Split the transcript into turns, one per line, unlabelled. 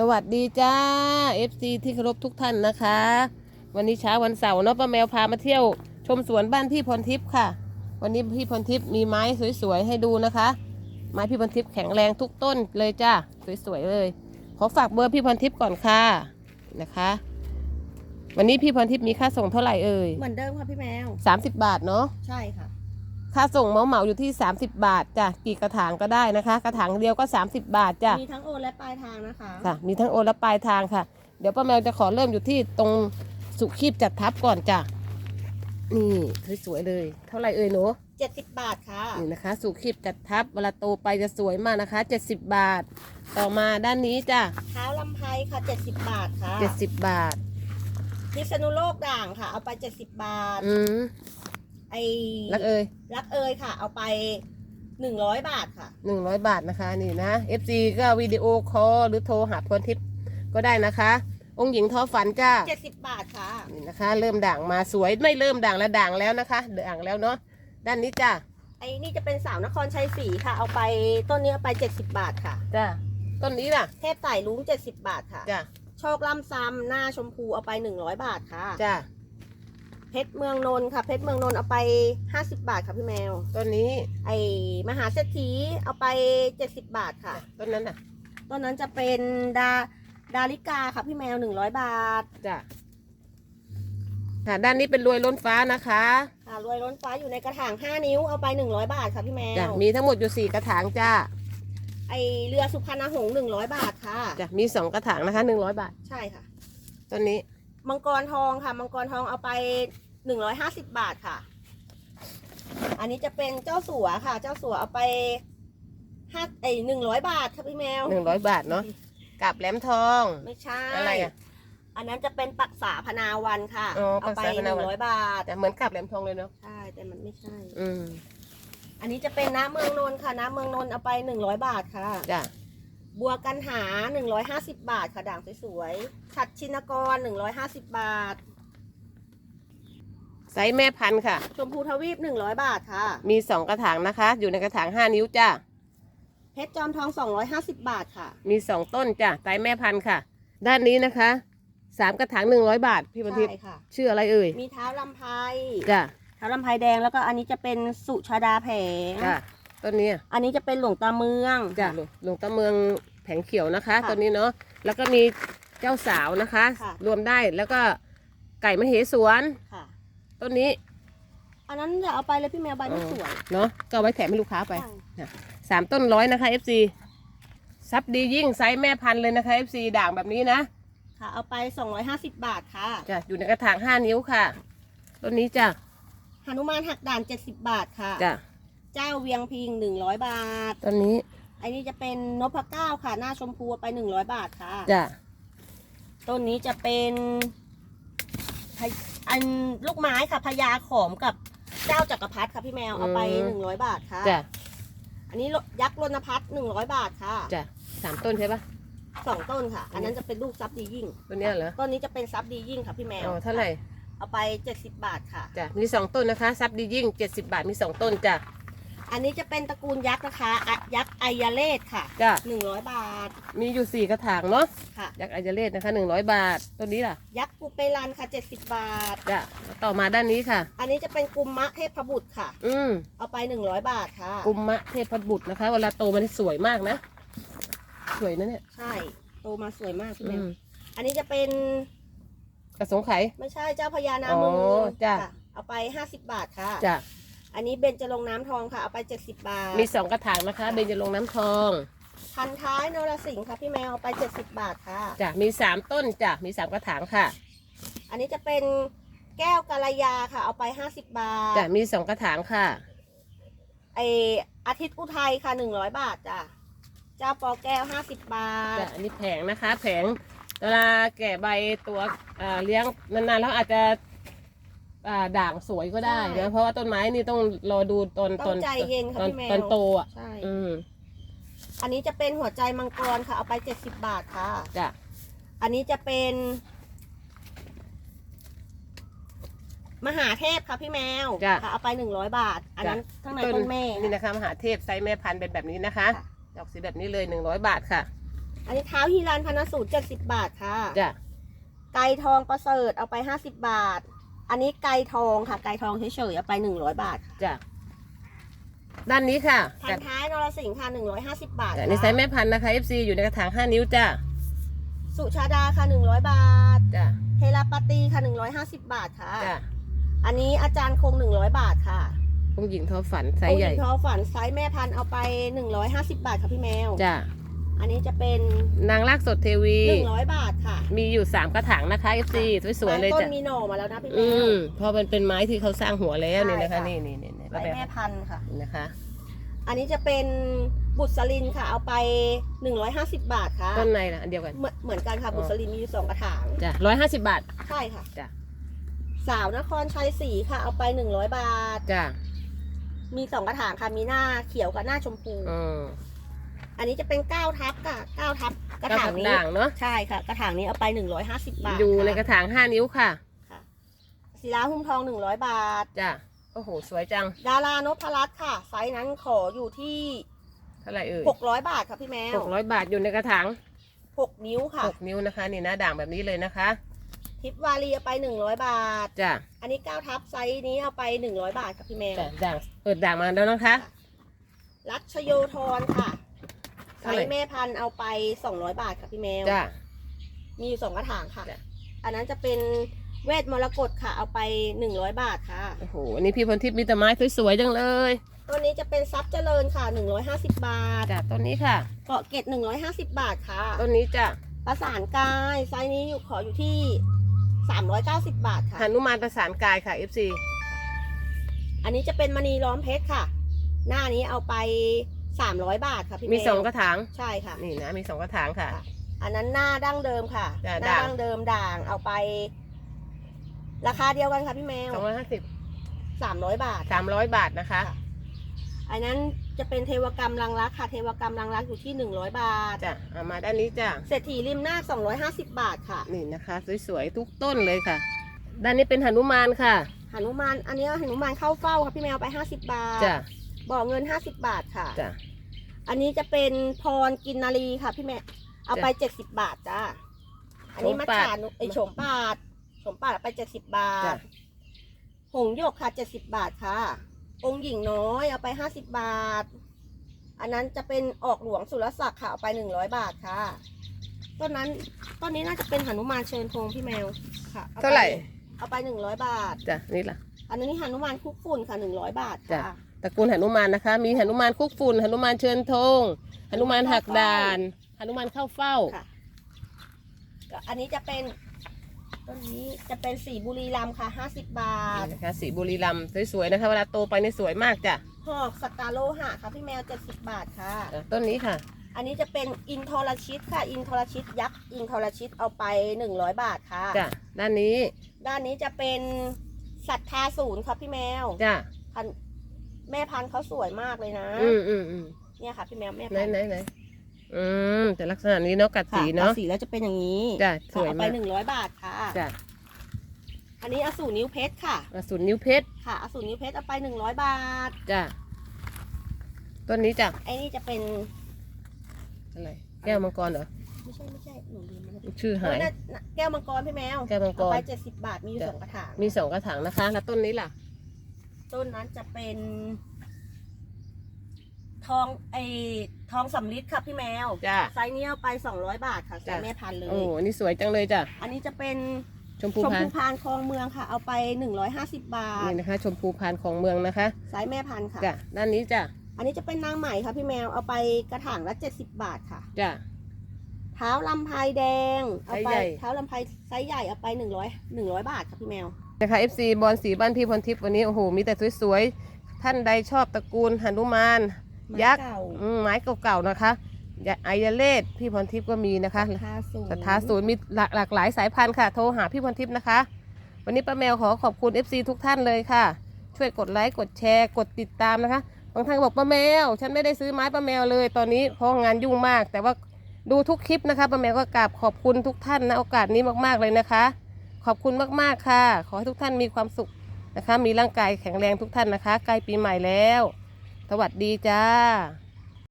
สวัสดีจ้า FC ที่เคารพทุกท่านนะคะ วันนี้เช้าวันเสาร์เนาะป้าแมวพามาเที่ยว ชมสวนบ้านพี่พรทิพย์ค่ะ วันนี้พี่พรทิพย์มีไม้สวยๆให้ดูนะคะ ไม้พี่พรทิพย์แข็งแรงทุกต้นเลยจ้าสวยๆเลย ขอฝากเบอร์พี่พรทิพย์ก่อนค่ะนะคะ วันนี้พี่พรทิพย์มีค่าส่งเท่าไหร่เอ่ย
เหมือนเดิมค่ะพี่แมว
30 บาทเนาะ
ใช่ค่ะ
ค่าส่งเหมาเหมาๆอยู่ที่ 30 บาทจ้ะกี่กระถางก็ได้นะคะ กระถางเดียวก็ 30 บาทจ้ะ
มีทั้งโอนและปลายทางนะคะ
ค่ะ มีทั้งโอนและปลายทางค่ะ เดี๋ยวป้าแมวจะขอเริ่มอยู่ที่ตรงสุขีบจัดทับก่อนจ้ะนี่สวยๆเลย เท่าไหร่เอ่ยหนู
เจ็ดสิบบาทค่ะ
นี่นะคะ สุขีบจัดทับเวลาโตไปจะสวยมากนะคะ 70 บาท ต่อมาด้านนี้จ้ะ
เท้าลำไพค่ะเจ็ดสิบบาทค่ะ
70 บาท
พิษณุโลกด่างค่ะ เอาไปเจ็ดสิบบาท
อืม
ไอ
แล้วเอ่ย
รักเอยค่ะ เอาไปหนึ่งร้อยบาทค่ะ
100บาทนะคะนี่นะ FC ก็วิดีโอคอลหรือโทรหาพรทิพย์ก็ได้นะคะ องค์หญิงทอฝันจ้า
เจ็ดสิบบาทค่ะ
นี่นะคะ เริ่มด่างมาสวยไม่เริ่มด่างแล้วด่างแล้วนะคะด่างแล้วเนาะด้านนี้จ้ะ
ไอนี่จะเป็นสาวนครชัยศรีค่ะ เอาไปต้นนี้เอาไปเจ็ดสิบบาทค่ะ
จ้ะต้นนี้ล่ะ
เทพไต่ลุงเจ็ดสิบบาทค่ะ
จ้ะ
โชคล่ำซ้ำหน้าชมพูเอาไปหนึ่งร้อยบาทค่ะ
จ้ะ
เพชรเมืองนนท์ค่ะ เพชรเมืองนนท์เอาไปห้าสิบบาทค่ะพี่แมว
ต้นนี้
ไอมหาเศรษฐีเอาไปเจ็ดสิบบาทค่ะ
ต้นนั้นน่ะ
ต้นนั้นจะเป็นดาดาริกาค่ะพี่แมวหนึ่งร้อยบาท
จ้ะค่ะด้านนี้เป็นรวยล้นฟ้านะคะ
ค่ะรวยล้นฟ้าอยู่ในกระถางห้านิ้วเอาไปหนึ่งร้อยบาทค่ะพี่แม
จ้ะ
ว
มีทั้งหมดอยู่สี่กระถางจ้า
ไอเรือสุพรรณหงส์หนึ่งร้อยบาทค่ะ
จ้ะมีสองกระถางนะคะหนึ่งร้อยบาท
ใช่ค่ะ
ต้นนี้
มังกรทองค่ะ มังกรทองเอาไปหนึ่งร้อยห้าสิบบาทค่ะ อันนี้จะเป็นเจ้าสัวค่ะ เจ้าสัวเอาไปห้าไอหนึ่งร้อยบาทค่ะพี่แมว
หนึ่งร้อยบาทเนาะกับแหลมทอง
ไม่ใช่
อะไรอะ
อันนั้นจะเป็นปักษาพนาวันค่ะ
อ๋อ
เอาไป
ปักษาพ
ห
นา
นึ่
วั
ง
น
ร้อยบาท
แต่เหมือนกับแหลมทองเลยเนาะ
ใช่ แต่มันไม่ใช่
อืม
อันนี้จะเป็นน้ำเมืองนนท์ค่ะ น้ำเมืองนนท์เอาไปหนึ่งร้อยบาทค่ะ
จ้ะ
บัวกันหาหนึ่งร้อยห้าสิบบาทค่ะด่างสวยๆฉัดชินกรหนึ่งร้อยห้าสิบบาท
ไซส์แม่พันธุ์ค่ะ
ชมพูทวีปหนึ่งร้อยบาทค่ะ
มีสองกระถางนะคะ อยู่ในกระถางห้านิ้วจ้า
เพชรจอมทองสองร้อยห้าสิบบาทค่ะ
มีสองต้นจ้ะไซส์แม่พันธุ์ค่ะ ด้านนี้นะคะสามกระถางหนึ่งร้อยบาท พี่บันทิพย์
ใช่ค่ะ
ชื่ออะไรเอ่ย
มีเท้าลำไพ
จ้ะ
เท้าลำไพแดงแล้วก็อันนี้จะเป็นสุชาดาแผง
จ้ะ ต้นนี้อะ
อันนี้จะเป็นหลวงตาเมือง
จ้ะหลวงหลวงตาเมืองแผงเขียวนะคะ
ค่ะ
ต้นนี้เนาะแล้วก็มีเจ้าสาวนะคะ
ค่ะ
รวมได้แล้วก็ไก่มเหสวน
ค่ะ
ต้นนี้
อันนั้นอย่าเอาไปเลยพี่แมวใบไม่สวย
เนาะก็เอาไว้แถมให้ลูกค้าไป
ใช่
สามต้นร้อยนะคะ FC ซับดียิ่งไซส์แม่พันธุ์เลยนะคะ FC ด่างแบบนี้นะ
ค่ะ เอาไปสองร้อยห้าสิบบาทค่ะ
จ้ะอยู่ในกระถางห้านิ้วค่ะ ต้นนี้จ้ะ
หนุมานหักด่านเจ็ดสิบบาทค่ะ
จ้ะ
เจ้าเวียงพิงหนึ่งร้อยบาท
ต้นนี้
อันนี้จะเป็นนพเก้าค่ะ หน้าชมพูเอาไปหนึ่งร้อยบาทค่ะ
จ้ะ
ต้นนี้จะเป็นพะอันลูกไม้ค่ะพญาขอมกับเจ้าจักรพรรดิค่ะพี่แมวเอาไปหนึ่งร้อยบาทค่ะ
จ้ะ
อันนี้ยักษ์รณพัฒน์หนึ่งร้อยบาทค่ะ
จ้ะสามต้นใช่ปะ
สองต้นค่ะ อันนั้นจะเป็นลูกซับดียิ่ง
ต้นเนี้ยเหรอ
ต้นนี้จะเป็นซับดียิ่งค่ะพี่แมว
อ๋อเท่าไหร่
เอาไปเจ็ดสิบบาทค่ะ
จ้ะ มีสองต้นนะคะ ซับดียิ่งเจ็ดสิบาท มีสองต้นจ้ะ
อันนี้จะเป็นตระกูลยักษ์นะคะอะยักษ์ไอยาเลศค่ะ
จ้ะ
หนึ่งร้อยบาท
มีอยู่สี่กระถางเนาะ
ค่ะ
ยักษ์อายเลศนะคะหนึ่งร้อยบาทต้นนี้ล่ะ
ยักษ์ปูเปรันค่ะเจ็ดสิบบาท
จ้ะต่อมาด้านนี้ค่ะ
อันนี้จะเป็นกุมมะเทพบุตรค่ะ
อืม
เอาไปหนึ่งร้อยบาทค่ะ
กุมมะเทพบุตรนะคะ เวลาโตมันสวยมากนะ สวยนะเนี่ย
ใช่โตมาสวยมากพี่แม
อื
ว
ม
อันนี้จะเป็น
กระสงไข
ไม่ใช่เจ้าพญานาเมือง
อ๋อจ้ะ
ค่ะเอาไปห้าสิบบาทค่ะ
จ้ะ
อันนี้เบญจรงค์น้ำทองค่ะ เอาไปเจ็ดสิบบาท
มีสองกระถางนะคะเบญจรงค์น้ำทอง
พันท้ายนรสิงห์ค่ะพี่แมวเอาไปเจ็ดสิบบาทค่ะ
จ้ะมีสามต้นจ้ะมีสามกระถางค่ะ
อันนี้จะเป็นแก้วกาลยาค่ะ เอาไปห้าสิบบาท
จ้ะมีสองกระถางค่ะ
ไออาทิตย์อุทัยค่ะหนึ่งร้อยบาทจ้ะเจ้าปอแก้วห้าสิบบาท
จ้ะอันนี้แผงนะคะ แผงเวลาแก่ใบตัวเอ่อเลี้ยงนานๆแล้วอาจจะ อ่าด่างสวยก็ได้
ใช่
นะเพราะว่าต้นไม้นี่ต้องรอดูตอนต
ต้
อ
อนงใจเย็นค่ะ
ตอน
พี่แมว
ตอนโตอะ
ใช่
อืม
อันนี้จะเป็นหัวใจมังกรค่ะ เอาไปเจ็ดสิบบาทค่ะ
จ้ะ
อันนี้จะเป็น มหาเทพค่ะพี่แมว
จ้ะ
ค่ะเอาไปหนึ่งร้อยบาท อันนั้นข้างในต้นแม่
นี่นะคะมหาเทพไซส์แม่พันธุ์เป็นแบบนี้นะคะ
ค่ะ
ดอกสีแบบนี้เลยหนึ่งร้อยบาทค่ะ
อันนี้เท้าฮีรันพนสูตรเจ็ดสิบบาทค่ะ
จ้ะ
ไก่ทองประเสริฐเอาไปห้าสิบบาท อันนี้ไก่ทองค่ะ ไก่ทองเฉยๆเอาไปหนึ่งร้อยบาทค่ะ
จ้ะด้านนี้ค่ะ
พั
จ้ะ
นท้ายนรสิงห์ค่ะหนึ่งร้อยห้าสิบบาท
จ้ะ
ค่ะ
นี่ไซส์แม่พันธุ์นะคะ FC อยู่ในกระถาง 5 นิ้วจ้ะ
สุชาดาค่ะหนึ่งร้อยบาท
จ้ะ
เทราปาตีค่ะหนึ่งร้อยห้าสิบบาทค่ะ
จ้ะ
อันนี้อาจารย์คงหนึ่งร้อยบาทค่ะ
องค์หญิงทอฝันไซส์ใหญ่
โอ้ยทอฝันไซส์แม่พันธุ์เอาไปหนึ่งร้อยห้าสิบบาทค่ะพี่แมว
จ้ะ
อันนี้จะเป็น
นางลากสดเทวี
หนึ่งร้อยบาทค่ะ
มีอยู่3กระถางนะคะ FC สวยๆเลย
ต้น
จ้ะ
มีหน่อมาแล้วนะพี่แม
อื
ว
มพอมันเป็นไม้ที่เขาสร้างหัวแล้วนี่นะคะ
ใช่ค่ะ
นี่นี่นี่นี่
ไซส์แม่พันธุ์ค่ะ
นี่นะคะ
อันนี้จะเป็นบุษลินค่ะ เอาไป 150 บาทค่ะ
ต้นในล่ะอันเดียวกัน
เหมือนเหมือนกันค่ะบุษลินมีอยู่สองกระถาง
จ้ะร้อยห้าสิบบาท
ใช่ค่ะ
จ้ะ
สาวนครชัยศรีค่ะ เอาไป 100 บาท
จ้ะ
มีสองกระถางค่ะ มีหน้าเขียวกับหน้าชมพู
อืม
อันนี้จะเป็นเก้าทับค่ะเก้าทับกระถางนี้
ด่างเนาะ
ใช่ค่ะ กระถางนี้เอาไป150บาท
อยู่ในก
ค่ะ
ระถาง5นิ้วค่ะ
ศิลาหุ้มทอง100บาท
จ้ะโอ้โหสวยจัง
ดารานพรัตน์ค่ะ ไซส์นั้นขออยู่ที่
เท่าไหร่เอ่ย
600บาทค่ะพี่แม
ห
ว
กร้อยบาทอยู่ในกระถาง
6นิ้วค่ะ
หกนิ้วนะคะนี่นะด่างแบบนี้เลยนะคะ
ทิปวารีเอาไป100บาท
จ้ะ
อันนี้9ทับไซส์นี้เอาไป100บาทค่ะพี่แมว
จ้ะด่างเปิดด่างมาแล้วนะคะ
รัชโยธรค่ะไซ
เท่าไหร่
ส์แม่พันธุ์เอาไป200บาทค่ะพี่แมว
จ้ะ
มีอยู่สองกระถางค่ะ
จ้ะ
อันนั้นจะเป็นเวทมรกตค่ะ เอาไป100บาทค่ะ
โอ้โหอันนี้พี่พรทิพย์มีแต่ไม้สวยๆจังเลย
ตัวนี้จะเป็นซับเจริญค่ะ150บาท
จ้ะต้นนี้ค่ะ
เกาะเกต150บาทค่ะ
ต้นนี้จ้ะ
ประสานกายไซส์นี้อยู่ขออยู่ที่390บาทค่ะ
หนุมานประสานกายค่ะ FC
อันนี้จะเป็นมณีล้อมเพชรค่ะ หน้านี้เอาไป 300บาทค่ะพี่แมว
มีสองกระถาง
ใช่ค่ะ
นี่นะมีสองกระถางค่ะ
ค่ะ อันนั้นหน้าดั้งเดิมค่ะ
จ้ะ
หน้า
ด่าง
ดั้งเดิมด่างเอาไป ราคาเดียวกันค่ะพี่แมว
สองร้อยห้าสิบ
สามร้อยบาท
สามร้อยบาทนะคะ
ค่ะอันนั้นจะเป็นเทวกรรมรังรักค่ะ เทวกรรมรังรักอยู่ที่หนึ่งร้อยบาท
จ้ะเอามาด้านนี้จ้ะ
เศรษฐีริมหน้าสองร้อยห้าสิบบาทค่ะ
นี่นะคะ สวยๆ ทุกต้นเลยค่ะ ด้านนี้เป็นหนุมานค่ะ
หนุมาน อันนี้หนุมานเข้าเฝ้าค่ะพี่แมวไปห้าสิบบาท
จ้ะ
บ่อเงินห้าสิบบาทค่ะ
จ้ะ
อันนี้จะเป็นพรกินนารีค่ะพี่แม่ เอาไปเจ็ดสิบบาทจ้า อันนี้
โฉม
มัจ
ปาด
ฉานุไอโฉมปาดโฉมปาดเอาไปเจ็ดสิบบา
จ้ะ
ท หงส์หยกค่ะเจ็ดสิบบาทค่ะ องค์หญิงน้อยเอาไปห้าสิบบาท อันนั้นจะเป็นออกหลวงสุรศักดิ์ค่ะเอาไปหนึ่งร้อยบาทค่ะต้นนั้นต้นนี้น่าจะเป็นหนุมานเชิญธงพี่แมวค่ะอป
เท่าไหร่
เอาไปหนึ่งร้อยบาท
จ้ะนี่ล่ะ
อันนี้หนุมานคุกฝุ่นค่ะหนึ่งร้อยบาท
จ้ะ
ค่ะ
ตระกูลหนุมานนะคะ มีหนุมานคุกฝุ่นหนุมานเชิญธงหนุมานหักดานหนุมานเข้าเฝ้า
ค่ะก็อันนี้จะเป็นต้นนี้จะเป็นสีบุรีรัมย์ค่ะห้าสิบบาท
นี่นะคะสีบุรีรัมย์สวยๆนะคะ เวลาโตไปนี่สวยมากจ้ะ
หอกสตาร์โลหะค่ะพี่แมวเจ็ดสิบบาทค่ะ
จ้ะต้นนี้ค่ะ
อันนี้จะเป็นอินทรชิตค่ะ อินทรชิตยักษ์อินทรชิตเอาไปหนึ่งร้อยบาทค่ะ
จ้ะด้านนี้
ด้านนี้จะเป็นศรัทธาศูนย์ครับพี่แมว
จ้ะ
พัน แม่พันธุ์เขาสวยมากเลยนะ
อืมอืมอืม
เนี่ยค่ะพี่แมวแม่
ไหน
พันธุ์
ไหนไหนอืมแต่ลักษณะนี้เนาะกัด
ค่ะ
สีเนาะ
ตัดสีแล้วจะเป็นอย่างนี้
จ้ะส
ค่ะ
วย
เอาไป
มาก
หนึ่งร้อยบาทค่ะ
จ้ะ
อันนี้อสูรนิ้วเพชรค่ะ
อสูรนิ้วเพชร
ค่ะอสูรนิ้วเพชรเอาไปหนึ่งร้อยบาท
จ้ะต้นนี้จ้ะ
ไอ้นี่จะเป็น
อะไรแก้วมังกรเหรอ
ไม่ใช่ไม่ใช่หนูลืมมัน
ชื่อหาย
เออน่ะแก้วมังกรพี่แมว
แก้วมังกร
เอาไปเจ็ดสิบบาทมีอยู่
จ้ะ
สองกระถาง
มีสองกระถางนะคะ แล้วต้นนี้ล่ะ
ต้นนั้นจะเป็นทองไอทองสำลิดครับพี่แมว
จ้ะ
ไซส์นี้เอาไปสองร้อยบาทค่ะไซ
จ้ะ
ส์แม่พันธุ์เลย
โอ้อันนี้สวยจังเลยจ้ะ
อันนี้จะเป็น
ชมพู
ชม
พาน
พูพานคลองเมืองค่ะ เอาไปหนึ่งร้อยห้าสิบบาท
นี่นะคะ ชมพูพานของเมืองนะคะ
ไซส์แม่พันธุ์ค่ะ
จ้ะด้านนี้จ้ะ
อันนี้จะเป็นนางใหม่ค่ะพี่แมว เอาไปกระถางละเจ็ดสิบบาทค่ะ
จ้ะ
เท้าลำไพแดง เอาไป
ไซส์ใหญ่
เท้าลำไพไซส์ใหญ่เอาไปหนึ่งร้อยหนึ่งร้อยบาทค่ะพี่แมว
นะคะ FC บอลสีบ้านพี่พรทิพย์วันนี้โอ้โหมีแต่สวยๆ ท่านใดชอบตระกูลหนุมาน ยักษ์
ไม้เก่า
อืมไม้เก่าๆนะคะยาไอยาเลศพี่พรทิพย์ก็มีนะคะ
ราคาสูง
สถาศูนย์มีหลากหลากหลายสายพันธุ์ค่ะ โทรหาพี่พรทิพย์นะคะ วันนี้ป้าแมวขอขอบคุณ FC ทุกท่านเลยค่ะ ช่วยกดไลค์กดแชร์กดติดตามนะคะบางท่านก็บอกป้าแมว ฉันไม่ได้ซื้อไม้ป้าแมวเลยตอนนี้เพราะงานยุ่งมาก แต่ว่าดูทุกคลิปนะคะป้าแมวก็กราบขอบคุณทุกท่านนะโอกาสนี้มากๆเลยนะคะ ขอบคุณมากๆค่ะ ขอให้ทุกท่านมีความสุขนะคะ มีร่างกายแข็งแรงทุกท่านนะคะ ใกล้ปีใหม่แล้ว สวัสดีจ้า